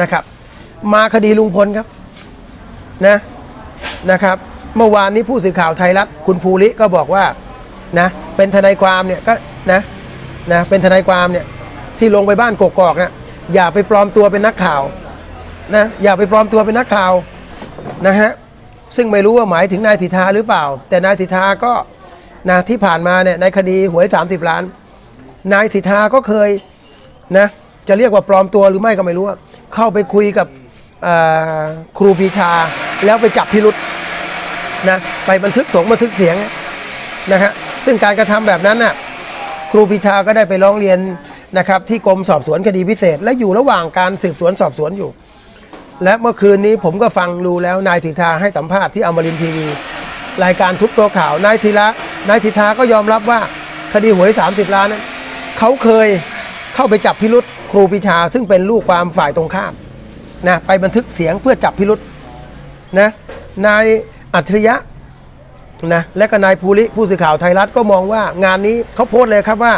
นะครับ มาคดีลุงพลครับนะนะครับ เมื่อวานนี้ผู้สื่อข่าวไทยรัฐคุณภูริก็บอกว่านะเป็นทนายความเนี่ยก็นะนะเป็นทนายความเนี่ยที่ลงไปบ้านกกอกเนี่ยอย่าไปปลอมตัวเป็นนักข่าวนะอย่าไปปลอมตัวเป็นนักข่าวนะฮะซึ่งไม่รู้ว่าหมายถึงนายสิทธาหรือเปล่า แต่นายสิทธาก็นะที่ผ่านมาเนี่ยในคดีหวย 30 ล้าน นายสิทธาก็เคยนะ จะเรียกว่าปลอมตัวหรือไม่ก็ไม่รู้เข้าไปคุยกับครูปีชา แล้วไปจับพิรุษนะไปบันทึกสงบันทึกเสียงนะฮะซึ่งการกระทำแบบนั้นน่ะครูปีชาก็ได้ไปร้องเรียนนะครับที่กรมสอบสวนคดีพิเศษ และอยู่ระหว่างการสืบสวนสอบสวนอยู่ และเมื่อคืนนี้ผมก็ฟังดูแล้วนายสิทธาให้สัมภาษณ์ที่อมรินทร์ทีวี รายการทุบตัวข่าวนายธีระนายสิทธาก็ยอมรับว่าคดีหวย 30 ล้านนั้นเขาเคยเข้าไปจับพิรุษ ครูปรีชาซึ่งเป็นลูกความฝ่ายตรงข้ามนะไปบันทึกเสียงเพื่อจับพิรุษนะนายอัจฉริยะนะและก็นายภูริผู้สื่อข่าวไทยรัฐก็มองว่างานนี้เขาโพสต์เลยครับว่า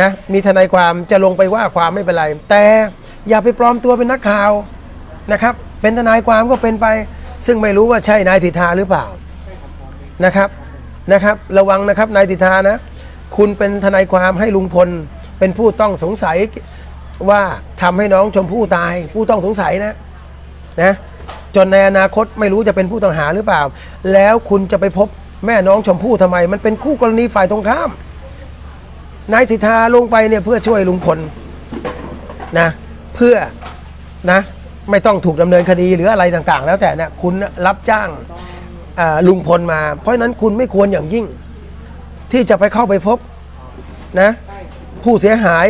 นะมีทนายความจะลงไปว่าความไม่เป็นไร แต่อย่าไปปลอมตัวเป็นนักข่าวนะครับ เป็นทนายความก็เป็นไป ซึ่งไม่รู้ว่าใช่นายสิทธาหรือเปล่านะครับนะครับ ระวังนะครับนายสิทธานะ คุณเป็นทนายความให้ลุงพลเป็นผู้ต้องสงสัย ว่าทำให้น้องชมพู่ตาย ผู้ต้องสงสัยนะนะจนในอนาคตไม่รู้จะเป็นผู้ต้องหาหรือเปล่า แล้วคุณจะไปพบแม่น้องชมพู่ทำไม มันเป็นคู่กรณีฝ่ายตรงข้ามนายสิทธาลงไปเนี่ยเพื่อช่วยลุงพลนะเพื่อนะ ไม่ต้องถูกดำเนินคดีหรืออะไรต่างๆ แล้วแต่เนี่ยคุณรับจ้างลุงพลมา เพราะฉะนั้นคุณไม่ควรอย่างยิ่ง ที่จะไปเข้าไปพบนะ ผู้เสียหาย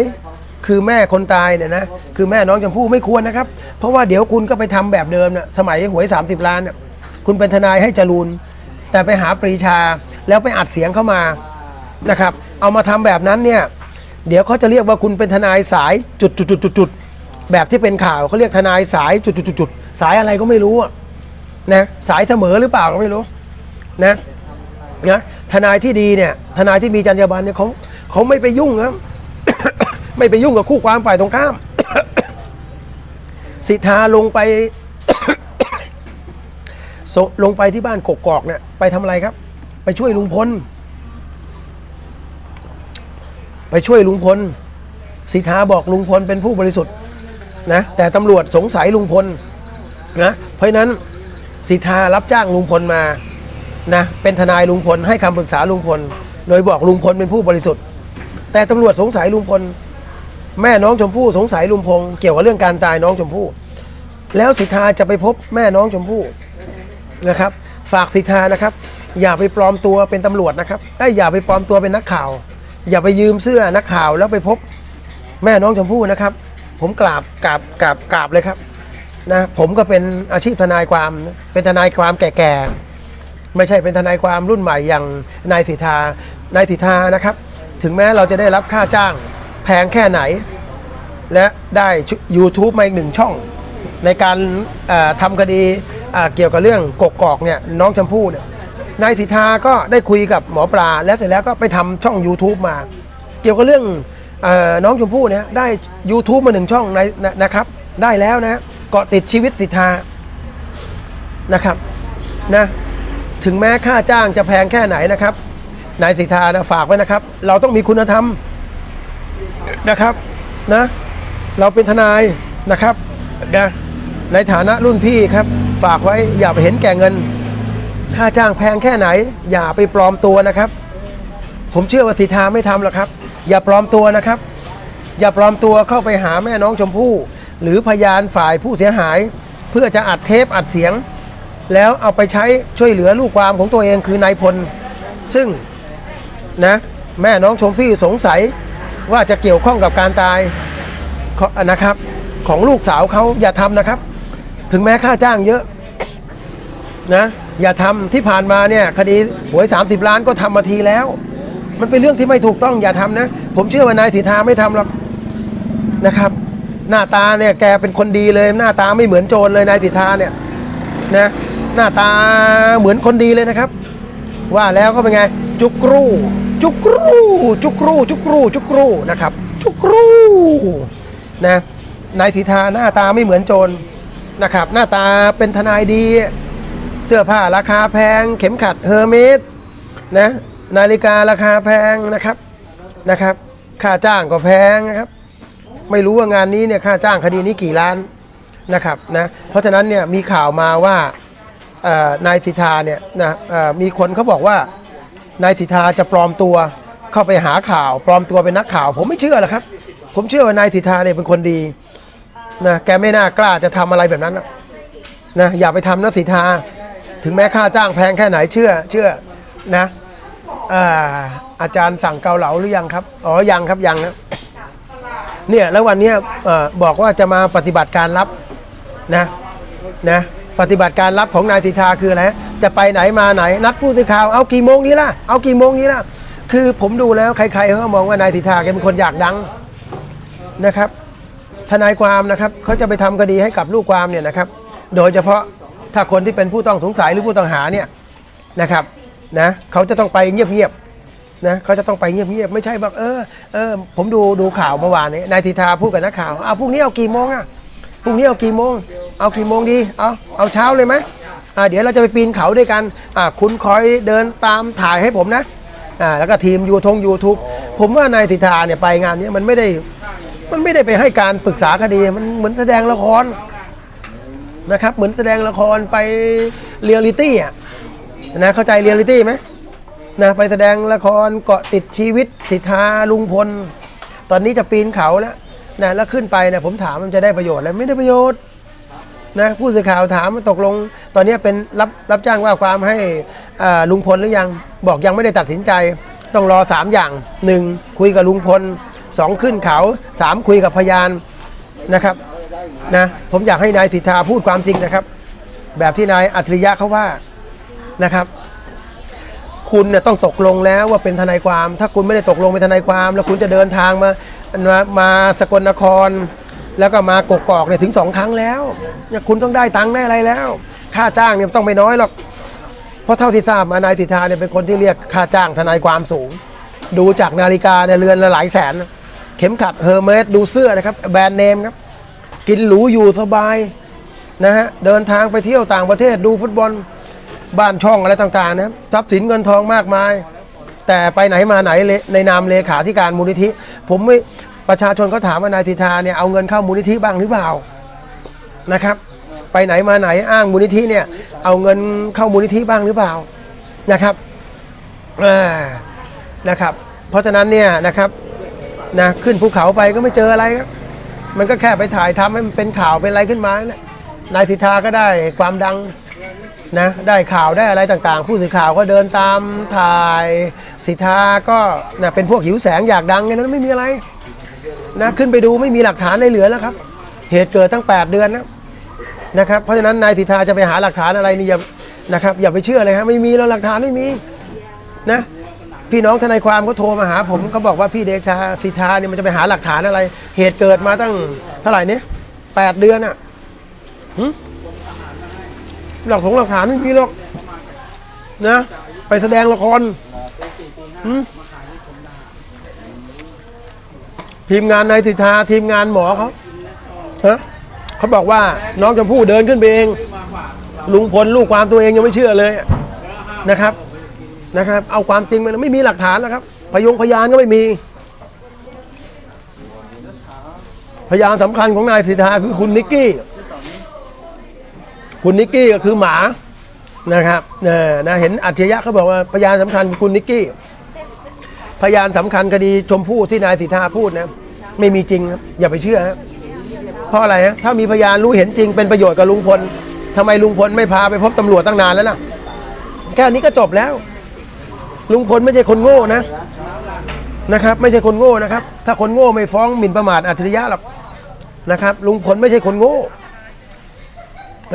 คือแม่คนตายเนี่ยนะคือแม่น้องชมพู่ไม่ควรนะครับ เพราะว่าเดี๋ยวคุณก็ไปทำแบบเดิมเนี่ยสมัยหวย 30 ล้านเนี่ยคุณเป็นทนายให้จรูนแต่ไปหาปรีชาแล้วไปอัดเสียงเข้ามานะครับ เอามาทำแบบนั้นเนี่ยเดี๋ยวเขาจะเรียกว่าคุณเป็นทนายสายจุดจุดจุดจุดจุดแบบที่เป็นข่าวเขาเรียกทนายสายจุดๆๆๆสายอะไรก็ไม่รู้อะนะสายเสมอหรือเปล่าก็ไม่รู้นะนะทนายที่ดีเนี่ยทนายที่มีจรรยาบรรณเนี่ยเขาเขาไม่ไปยุ่งนะ ไม่ไปยุ่งกับคู่ความฝ่ายตรงข้าม สิทธาลงไป ลงไปที่บ้านกกอกเนี่ยไปทำอะไรครับ ไปช่วยลุงพล ไปช่วยลุงพล สิทธาบอกลุงพลเป็นผู้บริสุทธิ์นะแต่ตำรวจสงสัยลุงพลนะเพราะฉะนั้นสิทธารับจ้างลุงพลมานะเป็นทนายลุงพลให้คำปรึกษาลุงพล โดยบอกลุงพลเป็นผู้บริสุทธิ์ แต่ตำรวจสงสัยลุงพล แม่น้องชมพู่สงสัยลุงพงเกี่ยวกับเรื่องการตายน้องชมพู่ แล้วสิทธาจะไปพบแม่น้องชมพู่นะครับ ฝากสิทธานะครับ อย่าไปปลอมตัวเป็นตำรวจนะครับไอ้อย่าไปปลอมตัวเป็นนักข่าว อย่าไปยืมเสื้อนักข่าวแล้วไปพบแม่น้องชมพู่นะครับ ผมกราบกราบกราบกราบเลยครับนะผมก็เป็นอาชีพทนายความเป็นทนายความแก่ๆไม่ใช่เป็นทนายความรุ่นใหม่อย่างนายสิทธานายสิทธานะครับ ถึงแม้เราจะได้รับค่าจ้าง แพงแค่ไหน และได้ YouTube มาอีกหนึ่งช่อง ในการทำคดีเกี่ยวกับเรื่องกกอกเนี่ยน้องชมพู่เนี่ยนายสิทธาก็ได้คุยกับหมอปลา แล้วเสร็จแล้วก็ไปทำช่อง YouTube มา เกี่ยวกับเรื่องอน้องชมพู่เนี่ยได้ YouTube มาหนึ่งช่องในนะนะครับ ได้แล้วนะเกาะติดชีวิตสิทธานะครับนะถึงแม้ค่าจ้างจะแพงแค่ไหนนะครับนายสิทธานะฝากไว้นะครับ เราต้องมีคุณธรรม นะครับนะเราเป็นทนายนะครับนะในฐานะรุ่นพี่ครับ ฝากไว้อย่าไปเห็นแก่เงิน ค่าจ้างแพงแค่ไหน อย่าไปปลอมตัวนะครับ ผมเชื่อว่าสิทธาไม่ทำหรอกครับ อย่าปลอมตัวนะครับ อย่าปลอมตัวเข้าไปหาแม่น้องชมพู่หรือพยานฝ่ายผู้เสียหาย เพื่อจะอัดเทปอัดเสียง แล้วเอาไปใช้ช่วยเหลือลูกความของตัวเองคือนายพล ซึ่งนะแม่น้องชมพู่สงสัย ว่าจะเกี่ยวข้องกับการตายนะครับ ของลูกสาวเขาอย่าทำนะครับ ถึงแม้ค่าจ้างเยอะนะอย่าทำที่ผ่านมาเนี่ยคดีหวย 30 ล้านก็ทำมาทีแล้ว มันเป็นเรื่องที่ไม่ถูกต้องอย่าทำนะ ผมเชื่อว่านายสิทาไม่ทำหรอกนะครับ หน้าตาเนี่ยแกเป็นคนดีเลย หน้าตาไม่เหมือนโจรเลยนายสิทาเนี่ยนะหน้าตาเหมือนคนดีเลยนะครับ ว่าแล้วก็เป็นไงจุกรู จุกรูจุกรูจุกรูจุกรูนะครับจุกรูนะนายสิทธาหน้าตาไม่เหมือนโจรนะครับ หน้าตาเป็นทนายดี เสื้อผ้าราคาแพง เข็มขัดเฮอร์เมสนะนาฬิการาคาแพงนะครับนะครับ ค่าจ้างก็แพงนะครับ ไม่รู้ว่างานนี้เนี่ยค่าจ้างคดีนี้กี่ล้านนะครับนะเพราะฉะนั้นเนี่ยมีข่าวมาว่านายสิทธาเนี่ยนะมีคนเขาบอกว่า นายสิทธาจะปลอมตัวเข้าไปหาข่าวปลอมตัวเป็นนักข่าว ผมไม่เชื่อหรอกครับ ผมเชื่อว่านายสิทธาเนี่ยเป็นคนดีนะแกไม่น่ากล้าจะทำอะไรแบบนั้นนะอย่าไปทำนะสิทธา ถึงแม้ค่าจ้างแพงแค่ไหนเชื่อเชื่อนะอาอาจารย์สั่งเกาเหลาหรือยังครับ อ๋อ ยังครับ ยังนะเนี่ย แล้ววันนี้บอกว่าจะมาปฏิบัติการรับนะ นะ ปฏิบัติการรับของนายสิทธาคืออะไรจะไปไหนมาไหน นัดผู้สื่อข่าวเอากี่โมงนี้ล่ะเอากี่โมงนี้ล่ะ คือผมดูแล้วใครๆเขามองว่านายสิทธาแกเป็นคนอยากดังนะครับ ทนายความนะครับเขาจะไปทำคดีให้กับลูกความเนี่ยนะครับ โดยเฉพาะถ้าคนที่เป็นผู้ต้องสงสัยหรือผู้ต้องหาเนี่ยนะครับนะเขาจะต้องไปเงียบๆนะเขาจะต้องไปเงียบๆไม่ใช่บอกเออเออผมดูดูข่าวเมื่อวานนี้นายสิทธาพูดกับนักข่าวเอาพรุ่งนี้เอากี่โมงอะพรุ่งนี้เอากี่โมง เอากี่โมงดี เอาเอาเช้าเลยไหมอ่าเดี๋ยวเราจะไปปีนเขาด้วยกันอ่าคุณคอยเดินตามถ่ายให้ผมนะอ่าแล้วก็ทีมยูทงยูทูบผมว่านายสิทธาเนี่ยไปงานนี้มันไม่ได้มันไม่ได้ไปให้การปรึกษาคดีมันเหมือนแสดงละครนะครับ เหมือนแสดงละครไปเรียลลิตี้อะนะเข้าใจเรียลลิตี้ไหมนะไปแสดงละครเกาะติดชีวิตสิทธาลุงพล ตอนนี้จะปีนเขาแล้วนะแล้วขึ้นไปเนี่ยผมถามมันจะได้ประโยชน์อะไรไม่ได้ประโยชน์ นะผู้สื่อข่าวถามตกลง ตอนนี้เป็นรับรับจ้างว่าความให้ลุงพลหรือยังบอกยังไม่ได้ตัดสินใจ ต้องรอ 3 อย่าง 1. คุยกับลุงพล 2. ขึ้นเขา 3. คุยกับพยานนะครับนะผมอยากให้นายสิทธาพูดความจริงนะครับ แบบที่นายอัจฉริยะเขาว่านะครับ คุณเนี่ยต้องตกลงแล้วว่าเป็นทนายความ ถ้าคุณไม่ได้ตกลงเป็นทนายความ แล้วคุณจะเดินทางมามามาสกลนคร แล้วก็มากกอกเนี่ยถึงสองครั้งแล้วเนี่ยคุณต้องได้ตังค์ได้อะไรแล้ว ค่าจ้างเนี่ยต้องไม่น้อยหรอกเพราะเท่าที่ทราบมานายสิทธาเนี่ยเป็นคนที่เรียกค่าจ้างทนายความสูง ดูจากนาฬิกาเนี่ยเรือนละหลายแสน เข็มขัดเฮอร์เมสดูเสื้อนะครับ แบรนด์เนมครับ กินหรูอยู่สบายนะฮะเดินทางไปเที่ยวต่างประเทศดูฟุตบอลบ้านช่องอะไรต่างๆนะครับทรัพย์สินเงินทองมากมาย แต่ไปไหนมาไหนในนามเลขาธิการมูลนิธิ ผมไม่ ประชาชนเขาถามว่านายสิทธาเนี่ยเอาเงินเข้ามูลนิธิบ้างหรือเปล่านะครับ ไปไหนมาไหนอ้างมูลนิธิเนี่ยเอาเงินเข้ามูลนิธิบ้างหรือเปล่านะครับอ่านะครับ เพราะฉะนั้นเนี่ยนะครับนะขึ้นภูเขาไปก็ไม่เจออะไรครับมันก็แค่ไปถ่ายทำให้มันเป็นข่าวเป็นอะไรขึ้นมานี่ยนายสิทธาก็ได้ความดังนะได้ข่าวได้อะไรต่างๆ ผู้สื่อข่าวก็เดินตามถ่ายสิทธาก็นะเป็นพวกหิวแสงอยากดังไงนั้นไม่มีอะไร นะขึ้นไปดูไม่มีหลักฐานอะไรเหลือแล้วครับ เหตุเกิดตั้ง 8 เดือนนะนะครับเพราะฉะนั้นนายสิทธาจะไปหาหลักฐานอะไรนี่อย่านะครับอย่าไปเชื่อเลยครับไม่มีแล้วหลักฐานไม่มีนะพี่น้องทนายความเขาโทรมาหาผมเขาบอกว่าพี่เดชาสิทธาเนี่ยมันจะไปหาหลักฐานอะไร เหตุเกิดมาตั้งเท่าไหร่เนี่ยแปดเดือนอะหึหลักของหลักฐานไม่มีหรอกนะ ไปแสดงละคร ทีมงานนายสิทธาทีมงานหมอเขาฮะเขาบอกว่าน้องชมพู่เดินขึ้นไปเอง ลุงพลลูกความตัวเองยังไม่เชื่อเลยนะครับนะครับ เอาความจริงมันไม่มีหลักฐานแล้วครับ พยงพยานก็ไม่มี พยานสำคัญของนายสิทธาคือคุณนิกกี้ คุณนิกกี้ก็คือหมานะครับเออนะเห็นอัจฉริยะเขาบอกว่าพยานสำคัญคือคุณนิกกี้ พยานสำคัญคดีชมพู่ที่นายสิทธาพูดนะไม่มีจริงครับอย่าไปเชื่อครับเพราะอะไรฮะถ้ามีพยานรู้เห็นจริงเป็นประโยชน์กับลุงพลทำไมลุงพลไม่พาไปพบตำรวจตั้งนานแล้วนะแค่นี้ก็จบแล้ว ลุงพลไม่ใช่คนโง่นะนะครับ ไม่ใช่คนโง่นะครับ ถ้าคนโง่ไม่ฟ้องหมิ่นประมาทอัจฉริยะหรอกนะครับ ลุงพลไม่ใช่คนโง่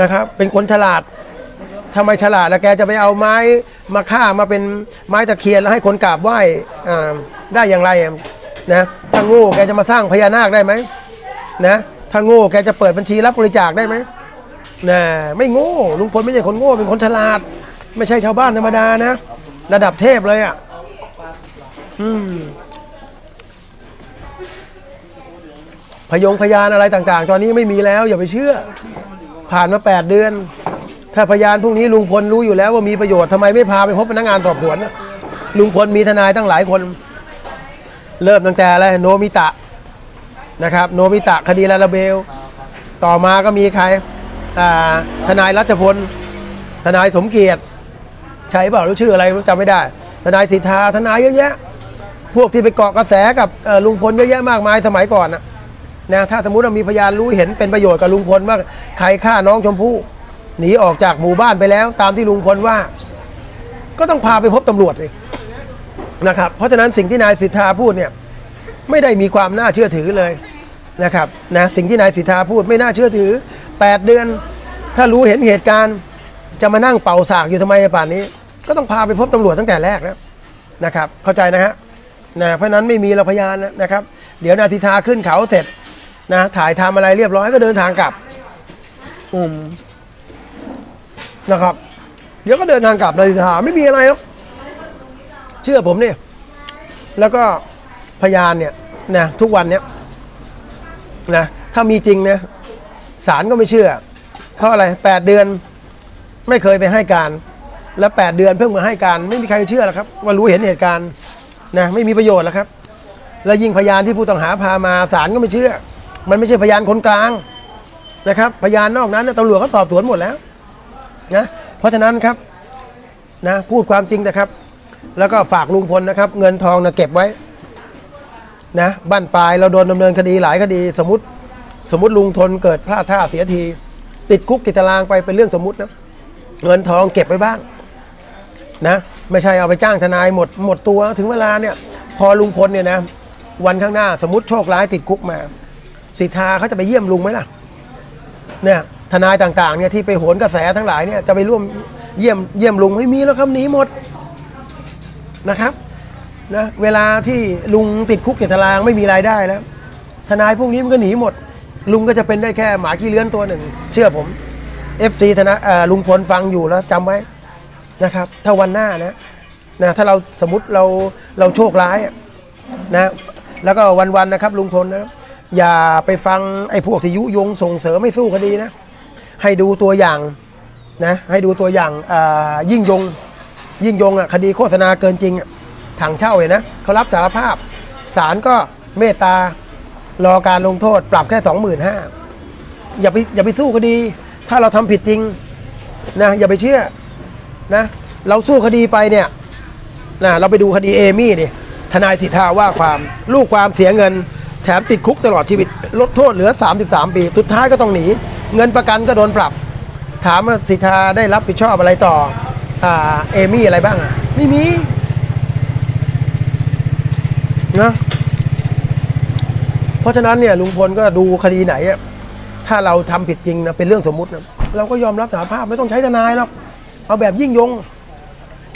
นะครับ เป็นคนฉลาด ทำไมฉลาดแล้วแกจะไปเอาไม้มาฆ่ามาเป็นไม้ตะเคียนแล้วให้คนกราบไหว้อ่าได้อย่างไรอะนะถ้าโง่แกจะมาสร้างพญานาคได้ไหมนะถ้าโง่แกจะเปิดบัญชีรับบริจาคได้ไหมนะไม่โง่ลุงพลไม่ใช่คนโง่เป็นคนฉลาด ไม่ใช่ชาวบ้านธรรมดานะ ระดับเทพเลยอะอืมพยงพยานอะไรต่างๆ ตอนนี้ไม่มีแล้วอย่าไปเชื่อ ผ่านมา 8 เดือน ถ้าพยานพวกนี้ลุงพลรู้อยู่แล้วว่ามีประโยชน์ทำไมไม่พาไปพบพนักงานสอบสวนน่ะลุงพลมีทนายตั้งหลายคน เริ่มตั้งแต่อะไรโนมิตะนะครับ โนมิตะคดีลาลาเบล ต่อมาก็มีใครอ่าทนายรัชพล ทนายสมเกียรติ ใช่เปล่ารู้ชื่ออะไรจำไม่ได้ ทนายสิทธาทนายเยอะแยะ พวกที่ไปเกาะกระแสกับเอ่อลุงพลเยอะแยะมากมายสมัยก่อนนะนะถ้าสมมติว่ามีพยานรู้เห็นเป็นประโยชน์กับลุงพลว่าใครฆ่าน้องชมพู่ หนีออกจากหมู่บ้านไปแล้ว ตามที่ลุงพลว่า ก็ต้องพาไปพบตำรวจเลยนะครับ เพราะฉะนั้นสิ่งที่นายสิทธาพูดเนี่ย ไม่ได้มีความน่าเชื่อถือเลยนะครับนะสิ่งที่นายสิทธาพูดไม่น่าเชื่อถือ 8 เดือน ถ้ารู้เห็นเหตุการณ์ จะมานั่งเป่าสากอยู่ทำไมป่านนี้ ก็ต้องพาไปพบตำรวจตั้งแต่แรกแล้วนะครับ เข้าใจนะฮะนะเพราะนั้นไม่มีเราพยานนะครับ เดี๋ยวนายสิทธาขึ้นเขาเสร็จนะถ่ายทำอะไรเรียบร้อยก็เดินทางกลับอืม นะครับ เดี๋ยวก็เดินทางกลับนายสิธาไม่มีอะไรหรอกเชื่อผมเนี่ยแล้วก็พยานเนี่ยนะทุกวันเนี่ยนะถ้ามีจริงเนี่ยศาลก็ไม่เชื่อ เพราะอะไรแปดเดือนไม่เคยไปให้การ แล้วแปดเดือนเพิ่งมาให้การ ไม่มีใครเชื่อหรอกครับ ว่ารู้เห็นเหตุการณ์นะไม่มีประโยชน์หรอกครับ และยิ่งพยานที่ผู้ต้องหาพามาศาลก็ไม่เชื่อ มันไม่ใช่พยานคนกลางนะครับ พยานนอกนั้นตำรวจเขาสอบสวนหมดแล้ว นะเพราะฉะนั้นครับนะพูดความจริงนะครับ แล้วก็ฝากลุงพลนะครับ เงินทองนะเก็บไว้นะบ้านปลายเราโดนดำเนินคดีหลายคดี สมมติสมมติลุงทนเกิดพลาดท่าเสียที ติดคุกติดตารางไปเป็นเรื่องสมมตินะเงินทองเก็บไว้บ้างนะไม่ใช่เอาไปจ้างทนายหมดหมดตัวถึงเวลาเนี่ย พอลุงพลเนี่ยนะวันข้างหน้าสมมติโชคร้ายติดคุกมาสิทธาเขาจะไปเยี่ยมลุงไหมล่ะเนี่ย นายต่างๆเนี่ยที่ไปโหนกระแสทั้งหลายเนี่ยจะไปร่วมเยี่ยมเยี่ยมลุงไม่มีแล้วครับหนีหมดนะครับนะเวลาที่ลุงติดคุกติดตารางไม่มีรายได้แล้ว ทนายพวกนี้มันก็หนีหมด ลุงก็จะเป็นได้แค่หมาขี้เลื้อนตัวหนึ่ง เชื่อผม FC ธนะลุงพลฟังอยู่แล้วจำไว้นะครับ ถ้าวันหน้านะนะถ้าเราสมมติเราเราโชคร้ายนะแล้วก็วันๆนะครับลุงพลนะอย่าไปฟังไอ้พวกที่ยุยงส่งเสริมไม่สู้คดีนะ ให้ดูตัวอย่างนะให้ดูตัวอย่างยิ่งยงยิ่งยงอะคดีโฆษณาเกินจริงอะถังเช่าเห็นนะเขารับสารภาพศาลก็เมตตารอการลงโทษปรับแค่สองหมื่นห้าอย่าไปอย่าไปสู้คดี ถ้าเราทำผิดจริงนะอย่าไปเชื่อนะเราสู้คดีไปเนี่ยนะเราไปดูคดีเอมี่ดิทนายสิทธาว่าความลูกความเสียเงิน แถมติดคุกตลอดชีวิต ลดโทษเหลือ 33 ปี สุดท้ายก็ต้องหนี เงินประกันก็โดนปรับ ถามว่าสิทธาได้รับผิดชอบอะไรต่ออเอมี่อะไรบ้างอะไม่มีนะเพราะฉะนั้นเนี่ยลุงพลก็ดูคดีไหนอะถ้าเราทำผิดจริงนะเป็นเรื่องสมมุตินะเราก็ยอมรับสารภาพไม่ต้องใช้ทนายหรอกเอาแบบยิ่งยง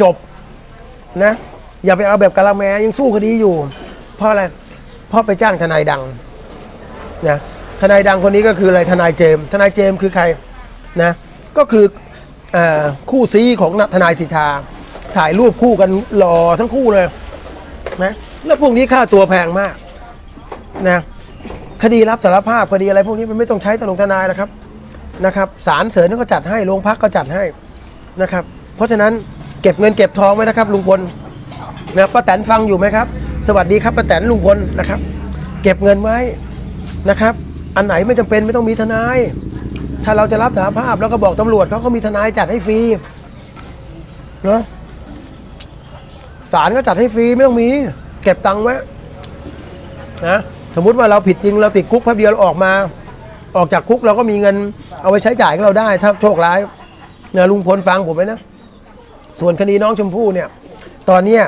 จบนะ อย่าไปเอาแบบกะละแมยังสู้คดีอยู่ เพราะอะไรเพราะไปจ้างทนายดังนะ ทนายดังคนนี้ก็คืออะไรทนายเจมส์ทนายเจมส์คือใครนะก็คือเออคู่ซีของทนายสิทธาถ่ายรูปคู่กันหล่อทั้งคู่เลยนะแล้วพวกนี้ค่าตัวแพงมากนะคดีรับสารภาพคดีอะไรพวกนี้มันไม่ต้องใช้ตลงทนายนะครับนะครับศาลเสริญก็จัดให้โรงพักก็จัดให้นะครับ เพราะฉะนั้นเก็บเงินเก็บทองไว้นะครับลุงพลนะป้าแตนฟังอยู่ไหมครับ สวัสดีครับป้าแตนลุงพลนะครับ เก็บเงินไว้นะครับ อันไหนไม่จำเป็นไม่ต้องมีทนาย ถ้าเราจะรับสารภาพแล้วก็บอกตำรวจเขาก็มีทนายจัดให้ฟรีเนาะศาลก็จัดให้ฟรีไม่ต้องมี เก็บตังค์ไว้นะสมมุติว่าเราผิดจริงเราติดคุกแป๊บเดียวออกมา ออกจากคุกเราก็มีเงิน เอาไปใช้จ่ายของเราได้ ถ้าโชคร้ายเนี่ยลุงพลฟังผมไว้นะ ส่วนคดีน้องชมพู่เนี่ย ตอนเนี้ย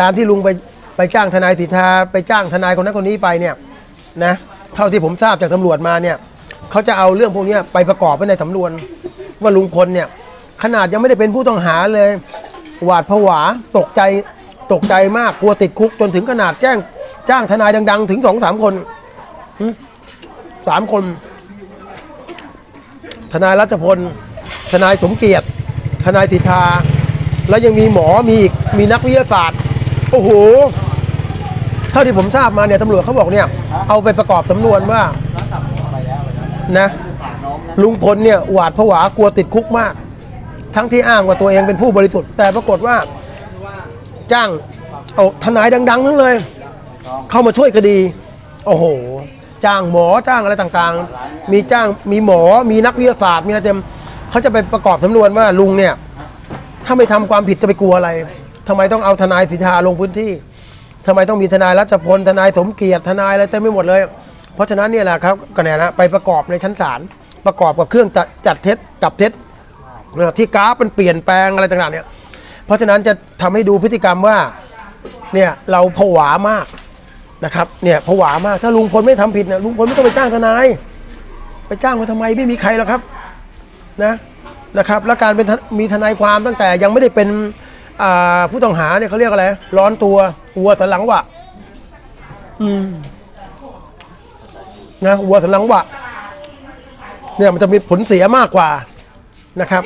การที่ลุงไปไปจ้างทนายสิทธาไปจ้างทนายคนนั้นคนนี้ไปเนี่ยนะ เท่าที่ผมทราบจากตำรวจมาเนี่ยเขาจะเอาเรื่องพวกนี้ไปประกอบไว้ในสำนวน ว่าลุงพลเนี่ย ขนาดยังไม่ได้เป็นผู้ต้องหาเลย หวาดผวาตกใจตกใจมากกลัวติดคุกจนถึงขนาดแจ้งจ้างทนายดัง ๆ ถึงสองสามคนสามคน ทนายรัชพล ทนายสมเกียรติ ทนายสิทธา แล้วยังมีหมอมีอีกมีนักวิทยาศาสตร์ โอ้โห เท่าที่ผมทราบมาเนี่ยตำรวจเขาบอกเนี่ย เอาไปประกอบสำนวนว่าไปแล้วไปแล้วนะฝากน้องนะลุงพลเนี่ยหวาดผวากลัวติดคุกมาก ทั้งที่อ้างว่าตัวเองเป็นผู้บริสุทธิ์แต่ปรากฏว่า จ้างเอาทนายดังๆทั้งเลย เข้ามาช่วยคดี โอ้โห จ้างหมอจ้างอะไรต่างๆ มีจ้างมีหมอมีนักวิทยาศาสตร์มีอะไรเต็มเขาจะไปประกอบสำนวนว่าลุงเนี่ย ถ้าไม่ทำความผิดจะไปกลัวอะไรทำไมต้องเอาทนายสิทธาลงพื้นที่ ทำไมต้องมีทนายรัชพลทนายสมเกียรติทนายอะไรเต็มไปหมดเลย เพราะฉะนั้นเนี่ยแหละครับก็เนี่ยนะไปประกอบในชั้นศาลประกอบกับเครื่องจัดเท็จจับเท็จเอ่อที่กราฟมันเปลี่ยนแปลงอะไรต่างๆเนี่ยเพราะฉะนั้นจะทำให้ดูพฤติกรรมว่าเนี่ยเราผวามากนะครับเนี่ยผวามากถ้าลุงพลไม่ทำผิดเนี่ยลุงพลไม่ต้องไปจ้างทนาย ไปจ้างมาทำไมไม่มีใครหรอกครับนะนะครับ แล้วการเป็นมีทนายความตั้งแต่ยังไม่ได้เป็น อ่าผู้ต้องหาเนี่ยเขาเรียกอะไร ร้อนตัววัวสันหลังหวะอืมนะวัวสันหลังหวะเนี่ยมันจะมีผลเสียมากกว่านะครับ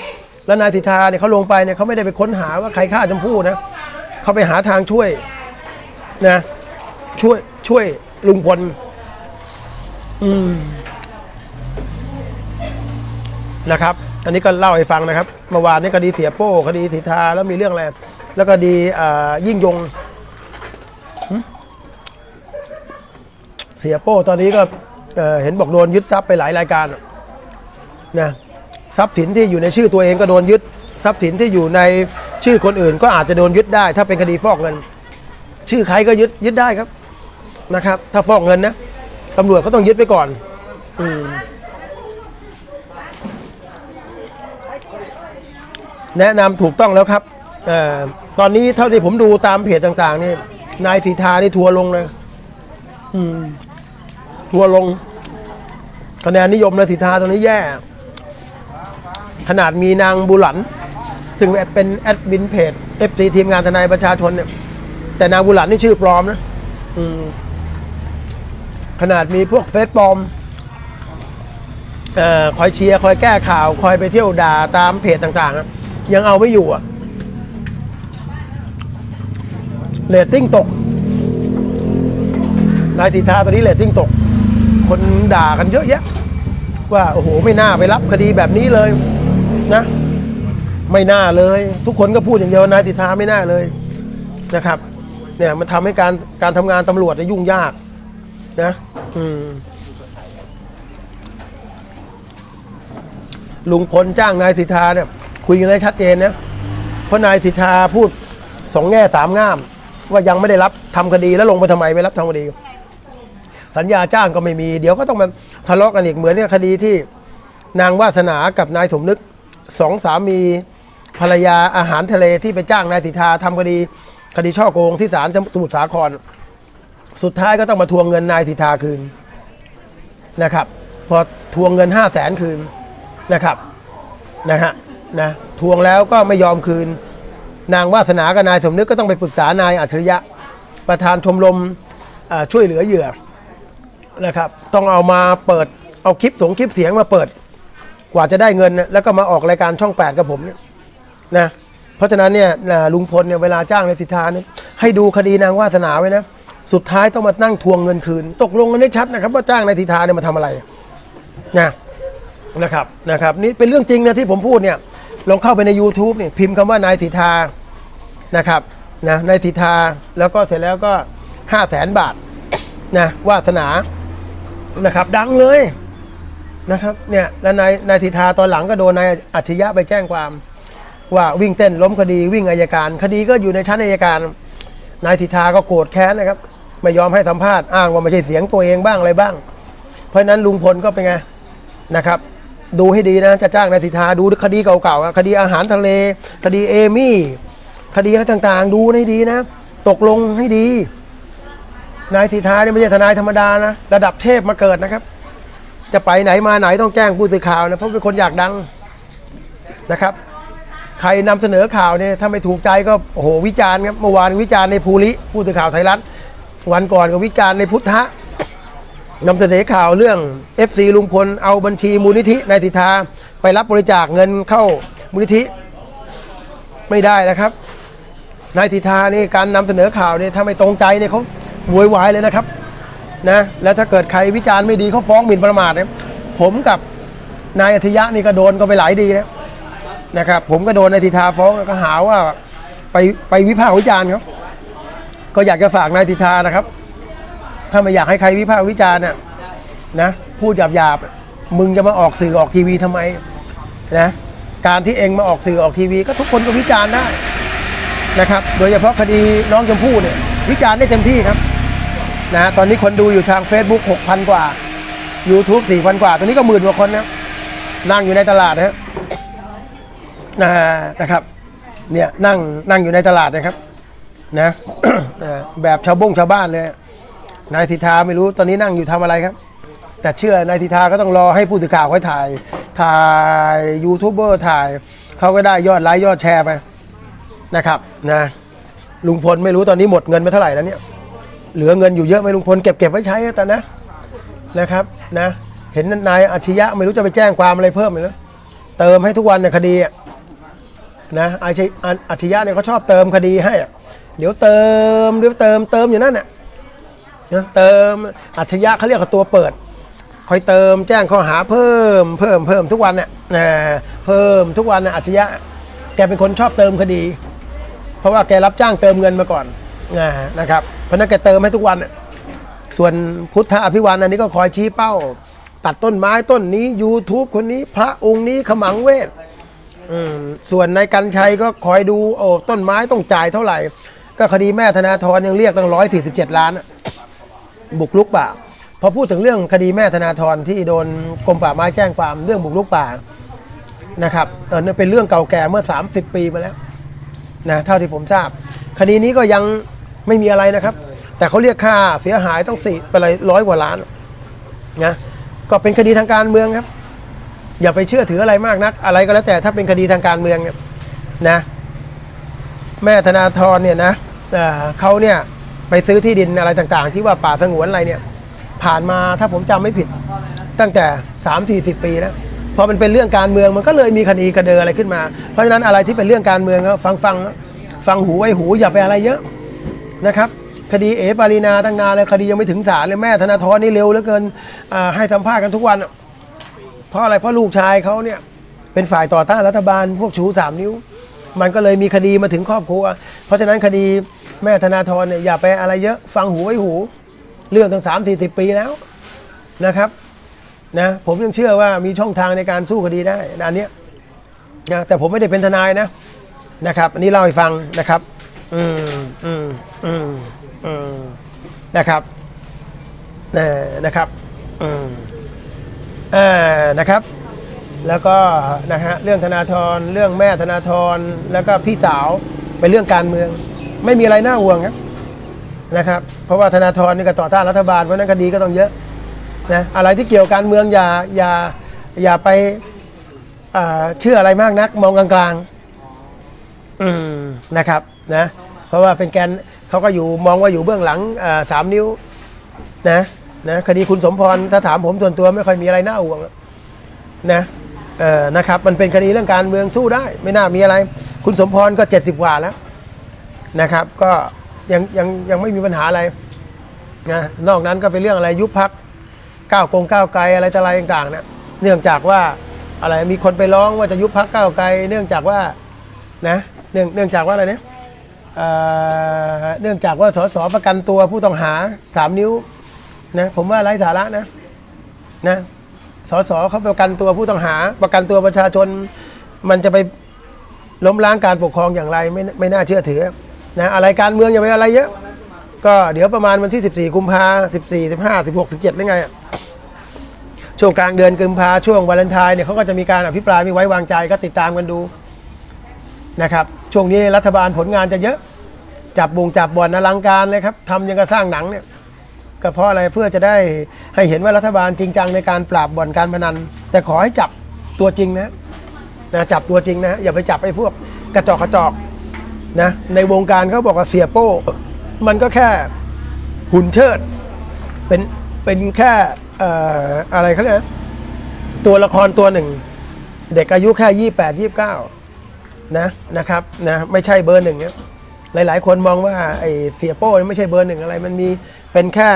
แล้วนายสิทธาเนี่ยเขาลงไปเนี่ยเขาไม่ได้ไปค้นหาว่าใครฆ่าชมพู่นะเขาไปหาทางช่วยนะช่วยช่วยลุงพลอืมนะครับ อันนี้ก็เล่าให้ฟังนะครับเมื่อวานนี้คดีเสียโป้คดีสิทธาแล้วมีเรื่องอะไรแล้วก็ดียิ่งยง เสียโป้ตอนนี้ก็เเห็นบอกโดนยึดทรัพย์ไปหลายรายการนะทรัพย์สินที่อยู่ในชื่อตัวเองก็โดนยึดทรัพย์สินที่อยู่ในชื่อคนอื่น ก็อาจจะโดนยึดได้ ถ้าเป็นคดีฟอกเงิน ชื่อใครก็ยึดยึดได้ครับนะครับ ถ้าฟอกเงินนะตำรวจก็ต้องยึดไปก่อน อืม แนะนำถูกต้องแล้วครับเออตอนนี้เท่าที่ผมดูตามเพจต่าง ๆ นี่ นายสีทานี่ทัวร์ลงเลยอืมทัวร์ลง คะแนนนิยมนายสีทาตรงนี้แย่ ขนาดมีนางบุหลัน ซึ่งเป็นแอดมินเพจ FC ทีมงานทนายประชาชนเนี่ย แต่นางบุหลันนี่ชื่อปลอมนะอืมขนาดมีพวกเฟซปลอมเอ่อคอยเชียร์ คอยแก้ข่าว คอยไปเที่ยวด่าตามเพจต่างๆอะ ยังเอาไม่อยู่อะเรตติ้งตก นายสิทธาตอนนี้เรตติ้งตก คนด่ากันเยอะแยะ ว่าโอ้โหไม่น่าไปรับคดีแบบนี้เลยนะ ไม่น่าเลย ทุกคนก็พูดอย่างเดียวนายสิทธาไม่น่าเลยนะครับเนี่ยมันทำให้การการทำงานตำรวจเนี่ยยุ่งยากนะ อืมลุงพลจ้างนายสิทธาเนี่ย คุยกันได้ชัดเจนนะเพราะนายสิทธาพูดสองแง่สามง่าม ว่ายังไม่ได้รับทำคดีแล้วลงไปทำไมไม่รับทำคดี สัญญาจ้างก็ไม่มี เดี๋ยวก็ต้องมาทะเลาะกันอีกเหมือนเนี่ยคดีที่นางวาสนากับนายสมนึกสองสามีภรรยาอาหารทะเลที่ไปจ้างนายสิทธาทำคดีคดีช่อโกงที่ศาลสมุทรสาคร สุดท้ายก็ต้องมาทวงเงินนายสิทธาคืนนะครับ พอทวงเงินห้าแสนคืนนะครับนะฮะ นะทวงแล้วก็ไม่ยอมคืน นางวาสนากับนายสมนึกก็ต้องไปปรึกษานายอัจฉริยะ ประธานชมรมช่วยเหลือเหยื่อนะครับ ต้องเอามาเปิดเอาคลิปสงคลิปเสียงมาเปิด กว่าจะได้เงิน แล้วก็มาออกรายการช่องแปดกับผมเนี่ยนะเพราะฉะนั้นเนี่ยนะลุงพลเนี่ยเวลาจ้างในายสิทธาเนี่ยให้ดูคดีนางวาสนาไว้นะสุดท้ายต้องมานั่งทวงเงินคืน ตกลงกันได้ชัดนะครับ ว่าจ้างนายสิทธาเนี่ยมาทำอะไรนะนะครับนะครับนี่เป็นเรื่องจริงนะที่ผมพูดเนี่ย ลองเข้าไปใน YouTube เนี่ยพิมพ์คำว่านายสิทธานะครับนะนายสิทธาแล้วก็เสร็จแล้วก็ห้าแสนบาทนะวาสนานะครับ ดังเลยนะครับเนี่ยแล้วนายนายสิทธาตอนหลังก็โดนนายอัจฉริยะไปแจ้งความว่าวิ่งเต้นล้มคดีวิ่งอายการ คดีก็อยู่ในชั้นอายการ นายสิทธาก็โกรธแค้นนะครับ ไม่ยอมให้สัมภาษณ์อ้างว่าไม่ใช่เสียงตัวเองบ้างอะไรบ้าง เพราะฉะนั้นลุงพลก็เป็นไงนะครับ ดูให้ดีนะจะจ้างนายสิทธาดูคดีเก่าๆคดีอาหารทะเล คดีเอมี่ คดีอะไรต่างๆ ดูให้ดีนะ ตกลงให้ดี นายสิทธาเนี่ยไม่ใช่ทนายธรรมดานะ ระดับเทพมาเกิดนะครับ จะไปไหนมาไหนต้องแจ้งผู้สื่อข่าวนะเพราะเป็นคนอยากดังนะครับ ใครนำเสนอข่าวเนี่ยถ้าไม่ถูกใจก็โอ้โหวิจารณ์ครับเมื่อวานวิจารณ์ในภูริผู้สื่อข่าวไทยรัฐวันก่อนก็วิจารณ์ในพุทธะ นำเสนอข่าวเรื่อง FC ลุงพลเอาบัญชีมูลนิธินายสิทธาไปรับบริจาคเงินเข้ามูลนิธิไม่ได้นะครับ นายสิทธานี่การนำเสนอข่าวเนี่ยถ้าไม่ตรงใจเนี่ยเขาโวยวายเลยนะครับนะแล้วถ้าเกิดใครวิจารณ์ไม่ดีเขาฟ้องหมิ่นประมาทเนี่ยผมกับนายอธิยะนี่ก็โดนก็ไปหลายดีนะนะครับ ผมก็โดนนายธิธาฟ้องก็หาว่าไปไปวิพากษ์วิจารณ์เขาก็อยากจะฝากนายธิธานะครับ ถ้าไม่อยากให้ใครวิพากษ์วิจารณ์น่ะนะพูดหยาบๆมึงจะมาออกสื่อออกทีวีทำไมนะการที่เองมาออกสื่อออกทีวี ก็ทุกคนก็วิจารณ์ได้นะครับ โดยเฉพาะคดีน้องชมพู่เนี่ยวิจารณ์ได้เต็มที่ครับนะตอนนี้คนดูอยู่ทาง Facebook 6,000 กว่า YouTube 4,000 กว่า ตอนนี้ก็หมื่นกว่าคนนะนั่งอยู่ในตลาดนะนะนะครับเนี่ยนั่งนั่งอยู่ในตลาดนะครับนะแบบชาวบงชาวบ้านเลย นายสิทธาไม่รู้ตอนนี้นั่งอยู่ทำอะไรครับ แต่เชื่อนายสิทธาก็ต้องรอให้ผู้สื่อข่าวเขาถ่าย ถ่ายยูทูบเบอร์ถ่ายเขาก็ได้ยอดไลค์ยอดแชร์ไปนะครับนะลุงพลไม่รู้ตอนนี้หมดเงินไปเท่าไหร่แล้วเนี่ยเหลือเงินอยู่เยอะไหมลุงพลเก็บเก็บไว้ใช้แต่นะนะครับนะเห็นนายอัจฉริยะไม่รู้จะไปแจ้งความอะไรเพิ่มเลยนะเติมให้ทุกวันในคดีนะอัจฉริอัจฉริยะเนี่ยเขาชอบเติมคดีให้ เดี๋ยวเติมเดี๋ยวเติมเติมอยู่นั่นน่ะ นะเติมอัจฉริยะเขาเรียกว่าตัวเปิด คอยเติมแจ้งข้อหาเพิ่ม เพิ่มเพิ่มทุกวันเนี่ยเพิ่มทุกวันนะอัจฉริยะ แกเป็นคนชอบเติมคดี เพราะว่าแกรับจ้างเติมเงินมาก่อนนะนะครับเพราะนั้นแกเติมให้ทุกวันส่วนพุทธอภิวันอันนี้ก็คอยชี้เป้า ตัดต้นไม้ต้นนี้ YouTube คนนี้พระองค์นี้ขมังเวทส่วนนายกันชัยก็คอยดูโอ้ต้นไม้ต้องจ่ายเท่าไหร่ ก็คดีแม่ธนาธรยังเรียกตั้งร้อยสี่สิบเจ็ดล้านอะ บุกลุกป่า พอพูดถึงเรื่องคดีแม่ธนาธรที่โดนกรมป่าไม้แจ้งความเรื่องบุกลุกป่านะครับเออเป็นเรื่องเก่าแก่เมื่อ 30 ปีมาแล้วนะเท่าที่ผมทราบ คดีนี้ก็ยังไม่มีอะไรนะครับ แต่เขาเรียกค่าเสียหายต้องสี่เป็นอะไรร้อยกว่าล้านนะก็เป็นคดีทางการเมืองครับ อย่าไปเชื่อถืออะไรมากนัก อะไรก็แล้วแต่ถ้าเป็นคดีทางการเมืองเนี่ยนะ แม่ธนาธรเนี่ยนะเอ่เขาเนี่ย ไปซื้อที่ดินอะไรต่างๆ ที่ว่าป่าสงวนอะไรเนี่ย ผ่านมาถ้าผมจำไม่ผิด ตั้งแต่ 3 4 0 ปีแล้วพอมันเป็นเรื่องการเมืองมันก็เลยมีคดีกระเดออะไรขึ้นมา เพราะฉะนั้นอะไรที่เป็นเรื่องการเมืองก็ฟังฟังฟังหูไว้หูอย่าไปอะไรเยอะนะครับ คดีเอปารีนาตั้งนานเลยคดียังไม่ถึงศาลเลยแม่ธนาธรนี่เร็วเหลือเกินให้สัมภาษณ์กันทุกวัน เพราะอะไรเพราะลูกชายเขาเนี่ยเป็นฝ่ายต่อต้านรัฐบาลพวกชูสามนิ้ว มันก็เลยมีคดีมาถึงครอบครัว เพราะฉะนั้นคดี แม่ธนาธรเนี่ยอย่าไปอะไรเยอะฟังหูไว้หู เรื่องตั้งสามสี่สิบปีแล้วนะครับนะผมยังเชื่อว่ามีช่องทางในการสู้คดีได้อันเนี้ยนะแต่ผมไม่ได้เป็นทนายนะนะครับ อันนี้เล่าให้ฟังนะครับ อืมอืมอืมอืมนะครับนะนะครับอืมอ่อนะครับ แล้วก็นะฮะเรื่องธนาธรเรื่องแม่ธนาธรแล้วก็พี่สาวเป็นเรื่องการเมือง ไม่มีอะไรน่าห่วงครับนะครับ เพราะว่าธนาธรนี่ก็ต่อต้านรัฐบาลเพราะฉะนั้นคดีก็ต้องเยอะนะอะไรที่เกี่ยวกับการเมืองอย่าอย่าอย่าไปอ่าเชื่ออะไรมากนัก มองกลางๆอืมนะครับนะเพราะว่าเป็นแกนเขาก็อยู่มองว่าอยู่เบื้องหลังอ่าสามนิ้วนะนะคดีคุณสมพรถ้าถามผมส่วนตัวไม่ค่อยมีอะไรน่าห่วงอะนะเออนะครับ มันเป็นคดีเรื่องการเมืองสู้ได้ ไม่น่ามีอะไร คุณสมพรก็ 70กว่าแล้ว นะครับ ก็ยังยังยังไม่มีปัญหาอะไรนะนอกนั้นก็เป็นเรื่องอะไรยุบพักก้าวกงก้าวไกลอะไรต่ออะไรต่างๆเนี่ยเนื่องจากว่าอะไรมีคนไปร้องว่าจะยุบพักก้าวไกล เนื่องจากว่านะเนื่องเนื่องจากว่าอะไรเนี่ยเอ่อเนื่องจากว่าสสประกันตัวผู้ต้องหาสามนิ้วนะผมว่าไร้สาระนะนะสสเขาประกันตัวผู้ต้องหา ประกันตัวประชาชนมันจะไปล้มล้างการปกครองอย่างไรไม่ไม่น่าเชื่อถือ นะอะไรการเมืองอย่าไปอะไรเยอะ ก็เดี๋ยวประมาณวันที่ 14 กุมภาสิบสี่สิบห้าสิบหกสิบเจ็ดหรือไงช่วงกลางเดือนกุมภาช่วงวาเลนไทน์เนี่ยเขาก็จะมีการอภิปรายไม่ไว้วางใจก็ติดตามกันดูนะครับช่วงนี้รัฐบาลผลงานจะเยอะ จับบุงจับบ่อนอลังการเลยครับทำยังกระสร้างหนังเนี่ยก็เพราะอะไรเพื่อจะได้ให้เห็นว่ารัฐบาลจริงจังในการปราบบ่อนการพนัน แต่ขอให้จับตัวจริงนะนะจับตัวจริงนะอย่าไปจับไอ้พวกกระจอกกระจอก นะในวงการเขาบอกว่าเสียโป้ มันก็แค่หุ่นเชิด เป็นเป็นแค่อออะไรเขาเรียกตัวละครตัวหนึ่ง เด็กอายุแค่ยี่แปดยี่บเก้านะนะครับนะไม่ใช่เบอร์หนึ่งเนี่ยหลาย ๆ คนมองว่าไอ้เสียโป้ไม่ใช่เบอร์หนึ่งอะไร มันมีเป็นแค่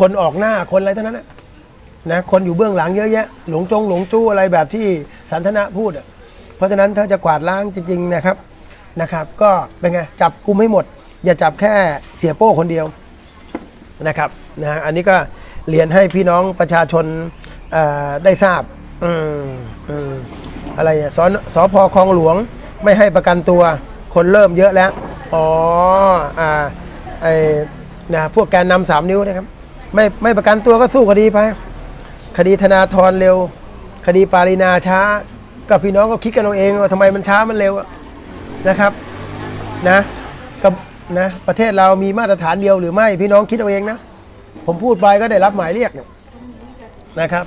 คนออกหน้าคนอะไรเท่านั้นนะนะคนอยู่เบื้องหลังเยอะแยะ หลงจงหลงจู้อะไรแบบที่สันทนะพูดเพราะฉะนั้นถ้าจะกวาดล้างจริง ๆ นะครับ นะครับ ก็เป็นไงจับกลุ่มให้หมด อย่าจับแค่เสียโป้คนเดียวนะครับนะฮะอันนี้ก็เรียนให้พี่น้องประชาชนได้ทราบอออะไรอะสสพคลองหลวงไม่ให้ประกันตัวคนเริ่มเยอะแล้ว อ๋ออ่าไอ้นะพวกแกนนำสามนิ้วนะครับไม่ไม่ประกันตัวก็สู้คดีไป คดีธนาธรเร็ว คดีปารินาช้าก็พี่น้องก็คิดกันเอาเองว่าทำไมมันช้ามันเร็วอะ นะครับนะกับนะประเทศเรามีมาตรฐานเดียวหรือไม่พี่น้องคิดเอาเองนะ ผมพูดไปก็ได้รับหมายเรียกเนี่ยนะครับ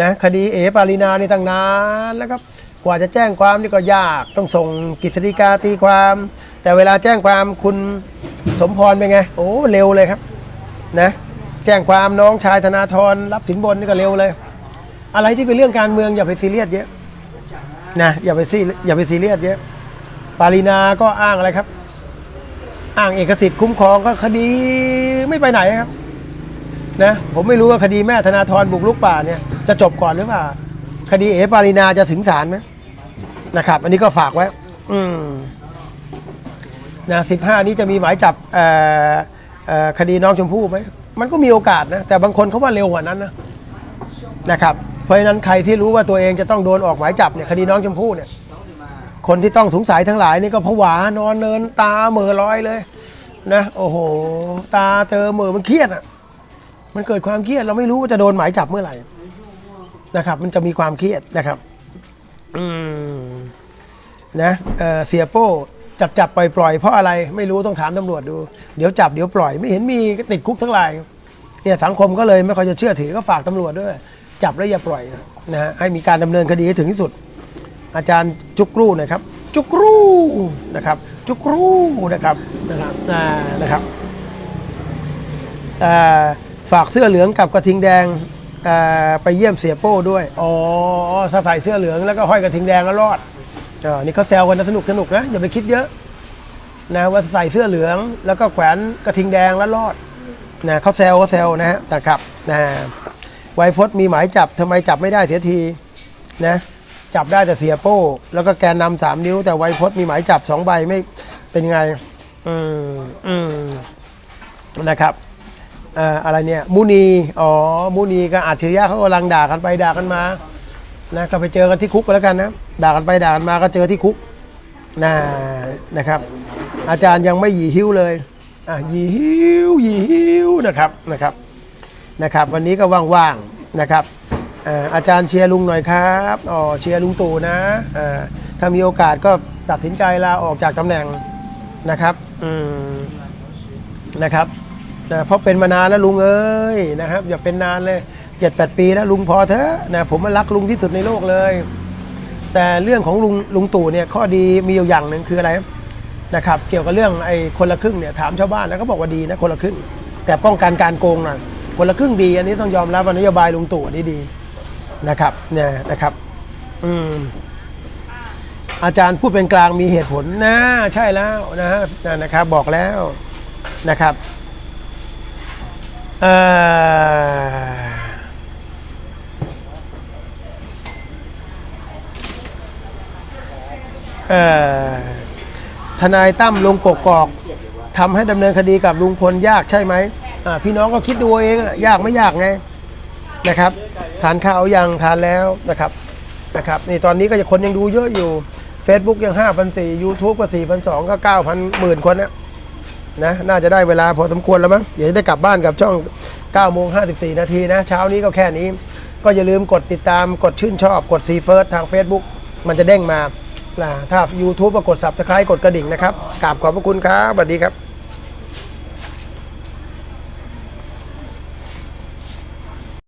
นะคดีเอปารินาในตั้งนานแล้วครับกว่าจะแจ้งความนี่ก็ยากต้องส่งกฤษฎีกาตีความ แต่เวลาแจ้งความคุณสมพรเป็นไง โอ้เร็วเลยครับนะแจ้งความน้องชายธนาธรรับสินบนนี่ก็เร็วเลย อะไรที่เป็นเรื่องการเมืองอย่าไปซีเรียสเยอะนะอย่าไปซีอย่าไปซีเรียสเยอะ ปารีนาก็อ้างอะไรครับ อ้างเอกสิทธิ์คุ้มครองก็คดีไม่ไปไหนครับนะผมไม่รู้ว่าคดีแม่ธนาธรบุกลุกป่าเนี่ยจะจบก่อนหรือเปล่า คดีเอปารีนาจะถึงศาลไหมนะครับ อันนี้ก็ฝากไว้ อืมนะสิบห้านี้จะมีหมายจับเอ่อเอ่อคดีน้องชมพู่ไหมมันก็มีโอกาสนะ แต่บางคนเขาว่าเร็วกว่านั้นนะนะครับ เพราะฉะนั้นใครที่รู้ว่าตัวเองจะต้องโดนออกหมายจับเนี่ยคดีน้องชมพู่เนี่ย คนที่ต้องสงสัยทั้งหลายนี่ก็ผวานอนเนินตาเหม่อลอยเลยนะโอ้โห ตาเจอเหม่อมันเครียดอะ มันเกิดความเครียดเราไม่รู้ว่าจะโดนหมายจับเมื่อไหร่นะครับ มันจะมีความเครียดนะครับ อืมนะเอ่อเสียโป้จับจับปล่อยปล่อยเพราะอะไรไม่รู้ต้องถามตำรวจดู เดี๋ยวจับเดี๋ยวปล่อยไม่เห็นมีติดคุกทั้งหลายเนี่ยสังคมก็เลยไม่ค่อยจะเชื่อถือก็ฝากตำรวจด้วย จับแล้วอย่าปล่อยนะฮะให้มีการดำเนินคดีให้ถึงที่สุด อาจารย์จุกรูนะครับ จุกรูนะครับ จุกรูนะครับนะครับอ่านะครับอ่าฝากเสื้อเหลืองกับกระทิงแดงอ่าไปเยี่ยมเสียโป้ด้วย อ๋อใส่เสื้อเหลืองแล้วก็ห้อยกระทิงแดงแล้วรอดอ่านี่เขาแซวกันนะสนุกสนุกนะอย่าไปคิดเยอะนะว่าใส่เสื้อเหลืองแล้วก็แขวนกระทิงแดงแล้วรอดนะเขาแซวเขาแซวนะฮะแต่ครับนะไวยพจน์มีหมายจับทำไมจับไม่ได้เสียทีนะ จับได้แต่เสียโป้ แล้วก็แกนนำสามนิ้ว แต่ไวยพจน์มีหมายจับสองใบไม่เป็นไง อืมอืมนะครับเอ่ออะไรเนี่ยมุนี อ๋อ มุนีกับอาจฉริยะเขากำลังด่ากันไปด่ากันมา นะก็ไปเจอกันที่คุกก็แล้วกันนะ ด่ากันไปด่ากันมาก็เจอที่คุกนะนะครับ อาจารย์ยังไม่หยีหิ้วเลย อะหยีหิ้วหยีหิ้วนะครับนะครับนะครับ วันนี้ก็ว่างๆนะครับ อาจารย์เชียร์ลุงหน่อยครับอ๋อเชียร์ลุงตู่นะอ่อถ้ามีโอกาสก็ตัดสินใจลาออกจากตำแหน่งนะครับอืมนะครับนะเพราะเป็นมานานแล้วลุงเอ้ยนะครับ อย่าเป็นนานเลยเจ็ดแปดปีแล้วลุงพอเถอะนะผมมันรักลุงที่สุดในโลกเลย แต่เรื่องของลุงลุงตู่เนี่ยข้อดีมีอยู่อย่างหนึ่งคืออะไรนะครับ เกี่ยวกับเรื่องไอ้คนละครึ่งเนี่ยถามชาวบ้านแล้วก็บอกว่าดีนะคนละครึ่ง แต่ป้องกันการโกงหน่อยคนละครึ่งดี อันนี้ต้องยอมรับว่านโยบายลุงตู่อันนี้ดี นะครับเนี่ยนะครับอืมอาจารย์พูดเป็นกลางมีเหตุผลนะใช่แล้วนะฮะนะครับบอกแล้วนะครับเอ่อทนายตั้มลงกกอกทำให้ดำเนินคดีกับลุงพลยากใช่ไหมพี่น้องก็คิดดูเองยากไม่ยากไง นะครับ ทานข้าวยังทานแล้วนะครับนะครับนี่ตอนนี้ก็จะคนยังดูเยอะอยู่ Facebook ยัง 5,400 YouTube ก็ 4,200 ก็ 9,000หมื่นคนนะนะน่าจะได้เวลาพอสมควรแล้วมั้งเดี๋ยวจะได้กลับบ้านกับช่อง9โมง54 นาทีนะ เช้านี้ก็แค่นี้ ก็อย่าลืมกดติดตามกดชื่นชอบกดซีเฟิร์สทาง Facebook มันจะเด้งมานะถ้า YouTube ก็กด Subscribe กดกระดิ่งนะครับกราบขอบพระคุณครับสวัสดีครับ